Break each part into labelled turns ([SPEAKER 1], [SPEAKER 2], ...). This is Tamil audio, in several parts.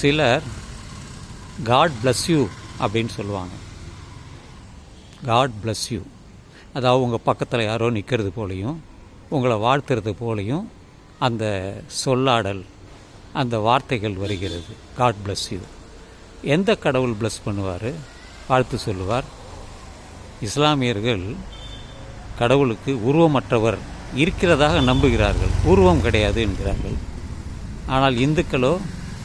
[SPEAKER 1] சிலர் காட் பிளஸ் யூ அப்படின்னு சொல்லுவாங்க. காட் பிளஸ் யூ அதாவது உங்கள் பக்கத்தில் யாரோ நிற்கிறது போலையும் உங்களை வாழ்த்துறது போலையும் அந்த சொல்லாடல் அந்த வார்த்தைகள் வருகிறது. காட் பிளஸ் யூ எந்த கடவுள் பிளஸ் பண்ணுவார்? வாழ்த்து சொல்லுவார். இஸ்லாமியர்கள் கடவுளுக்கு உருவமற்றவர் இருக்கிறதாக நம்புகிறார்கள். உருவம் கிடையாது என்கிறார்கள். ஆனால் இந்துக்களோ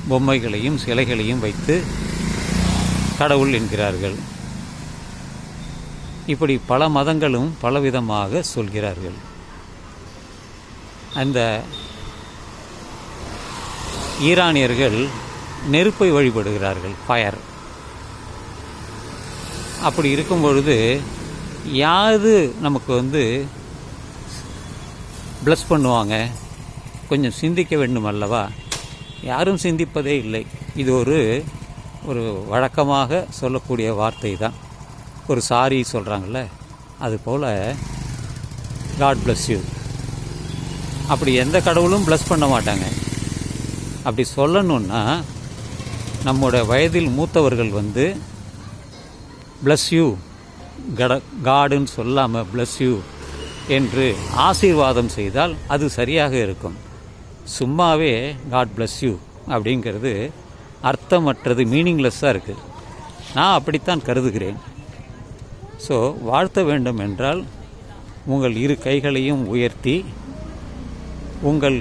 [SPEAKER 1] பொம்மைகளையும் சிலைகளையும் வைத்து கடவுள் என்கிறார்கள். இப்படி பல மதங்களும் பலவிதமாக சொல்கிறார்கள். அந்த ஈரானியர்கள் நெருப்பை வழிபடுகிறார்கள் ஃபயர் அப்படி இருக்கும் பொழுது யாது நமக்கு வந்து ப்ளஸ் பண்ணுவாங்க? கொஞ்சம் சிந்திக்க வேண்டும் அல்லவா யாரும் சிந்திப்பதே இல்லை. இது ஒரு ஒரு வழக்கமாக சொல்லக்கூடிய வார்த்தை தான் ஒரு சாரி சொல்கிறாங்கல்ல அதுபோல் காட் பிளஸ் யூ அப்படி எந்த கடவுளும் ப்ளஸ் பண்ண மாட்டாங்க. அப்படி சொல்லணுன்னா நம்மோட வயதில் மூத்தவர்கள் வந்து ப்ளஸ் யூ கட காடுன்னு சொல்லாமல் ப்ளஸ் யூ என்று ஆசீர்வாதம் செய்தால் அது சரியாக இருக்கும். சும்மாவே காட் பிளஸ் யூ அப்படிங்கிறது அர்த்தமற்றது மீனிங்லெஸ்ஸாக இருக்குது நான் அப்படித்தான் கருதுகிறேன். ஸோ வாழ்த்த வேண்டும் என்றால் உங்கள் இரு கைகளையும் உயர்த்தி உங்கள்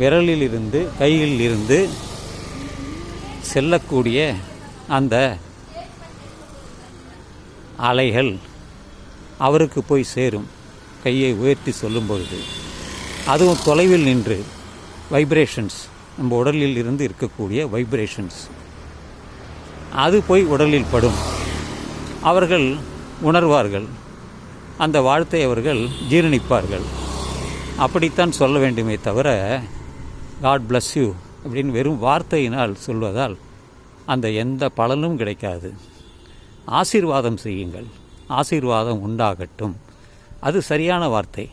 [SPEAKER 1] விரலில் இருந்து கையில் இருந்து செல்லக்கூடிய அந்த அலைகள் அவருக்கு போய் சேரும். கையை உயர்த்தி சொல்லும் பொழுது அதுவும் தொலைவில் நின்று வைப்ரேஷன்ஸ் நம்ம உடலில் இருந்து இருக்கக்கூடிய வைப்ரேஷன்ஸ் அது போய் உடலில் படும். அவர்கள் உணர்வார்கள். அந்த வாழ்த்தை அவர்கள் ஜீரணிப்பார்கள். அப்படித்தான் சொல்ல வேண்டுமே தவிர காட் பிளஸ் யூ அப்படின்னு வெறும் வார்த்தையினால் சொல்வதால் அந்த எந்த பலனும் கிடைக்காது. ஆசீர்வாதம் செய்யுங்கள். ஆசீர்வாதம் உண்டாகட்டும். அது சரியான வார்த்தை.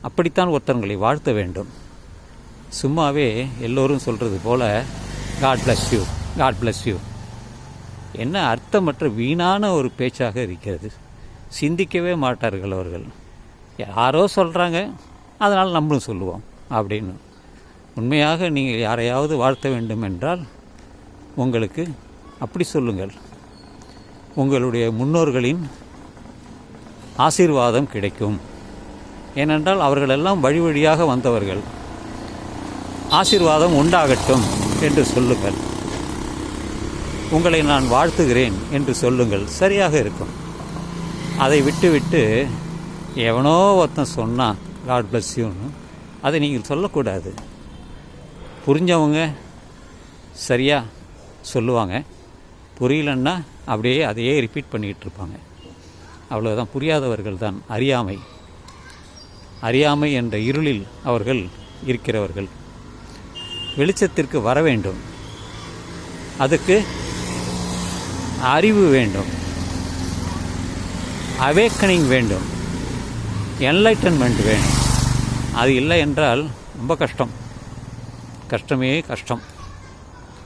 [SPEAKER 1] அப்படித்தான் ஒருத்தவங்களை வாழ்த்த வேண்டும். சும்மாவே எல்லோரும் சொல்கிறது போல God bless you God bless you என்ன அர்த்தமற்ற வீணான ஒரு பேச்சாக இருக்கிறது. சிந்திக்கவே மாட்டார்கள் அவர்கள். யாரோ சொல்கிறாங்க அதனால் நம்மளும் சொல்லுவோம் அப்படின்னு. உண்மையாக நீங்கள் யாரையாவது வாழ்த்த வேண்டும் என்றால் உங்களுக்கு அப்படி சொல்லுங்கள். உங்களுடைய முன்னோர்களின் ஆசீர்வாதம் கிடைக்கும். ஏனென்றால் அவர்களெல்லாம் வழி வழியாக வந்தவர்கள். ஆசீர்வாதம் உண்டாகட்டும் என்று சொல்லுங்கள். உங்களை நான் வாழ்த்துகிறேன் என்று சொல்லுங்கள். சரியாக இருக்கும். அதை விட்டுவிட்டு எவனோ ஒருத்தன் சொன்னான் காட் பிளஸ் யூன்னு அதை நீங்கள் சொல்லக்கூடாது. புரிஞ்சவங்க சரியாக சொல்லுவாங்க. புரியலன்னா அப்படியே அதையே ரிப்பீட் பண்ணிக்கிட்டு இருப்பாங்க. அவ்வளோதான் புரியாதவர்கள் தான் அறியாமை. அறியாமை என்ற இருளில் அவர்கள் இருக்கிறவர்கள். வெளிச்சத்திற்கு வர வேண்டும். அதுக்கு அறிவு வேண்டும். அவேக்கனிங் வேண்டும். என்லைட்டன்மெண்ட் வேணும். அது இல்லை என்றால் ரொம்ப கஷ்டம். கஷ்டமே கஷ்டம்.